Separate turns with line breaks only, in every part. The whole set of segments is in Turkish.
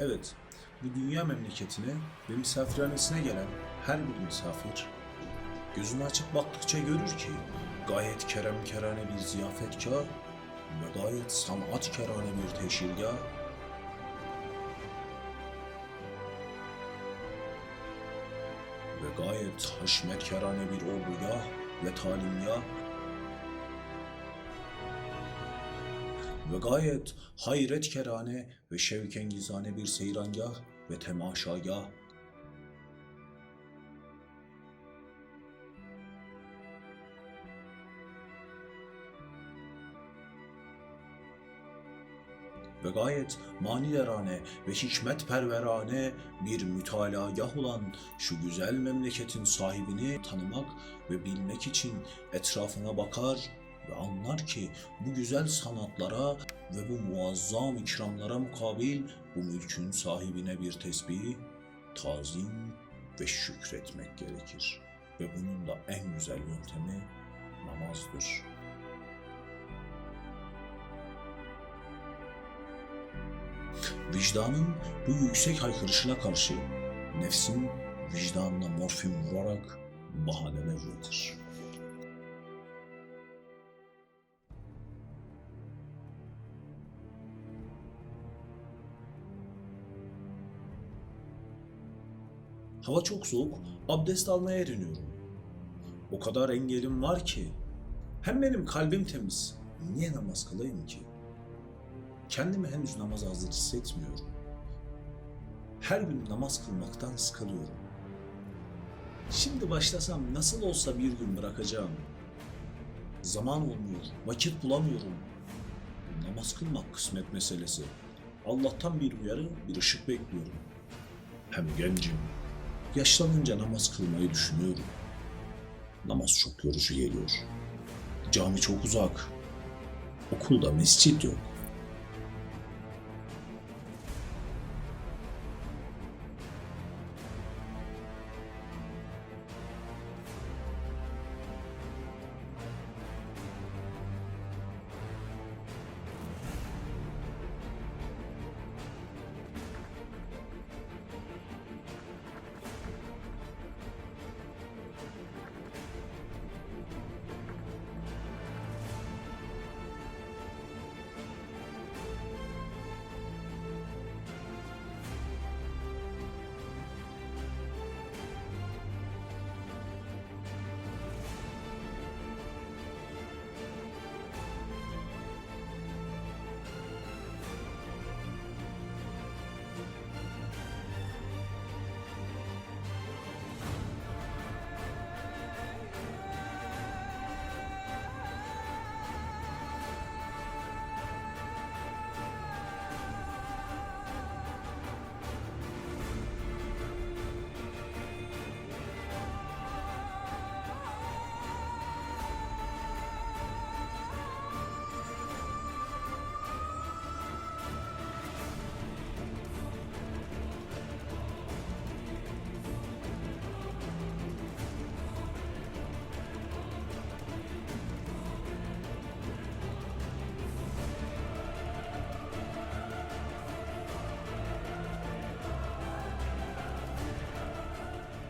Evet, bu dünya memleketine ve misafirhanesine gelen her bir misafir gözünü açıp baktıkça görür ki gayet kerem kerane bir ziyafetkar ve gayet sanat kerane bir teşhirgah ve gayet haşmetkerane bir ordugah ve talimgah ve gayet hayretkerane ve şevkengizane bir seyrangah ve temaşagah. Ve gayet manilerane ve hikmetperverane bir mütalagah olan şu güzel memleketin sahibini tanımak ve bilmek için etrafına bakar ve anlar ki bu güzel sanatlara ve bu muazzam ikramlara mukabil bu mülkün sahibine bir tesbih, tazim ve şükretmek gerekir. Ve bunun da en güzel yöntemi namazdır. Vicdanın bu yüksek haykırışına karşı nefsin vicdanına morfin vurarak bahaneler üretir. Hava çok soğuk, abdest almaya eriniyorum. O kadar engelim var ki, hem benim kalbim temiz, niye namaz kılayım ki? Kendimi henüz namaza hazır hissetmiyorum. Her gün namaz kılmaktan sıkılıyorum. Şimdi başlasam nasıl olsa bir gün bırakacağım. Zaman olmuyor, vakit bulamıyorum. Namaz kılmak kısmet meselesi. Allah'tan bir uyarı, bir ışık bekliyorum. Hem gencim. Yaşlanınca namaz kılmayı düşünüyorum. Namaz çok yorucu geliyor. Cami çok uzak. Okulda mescit yok.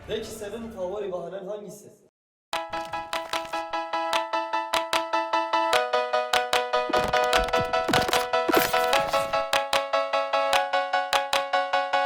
Peki senin favori bahanen hangisi?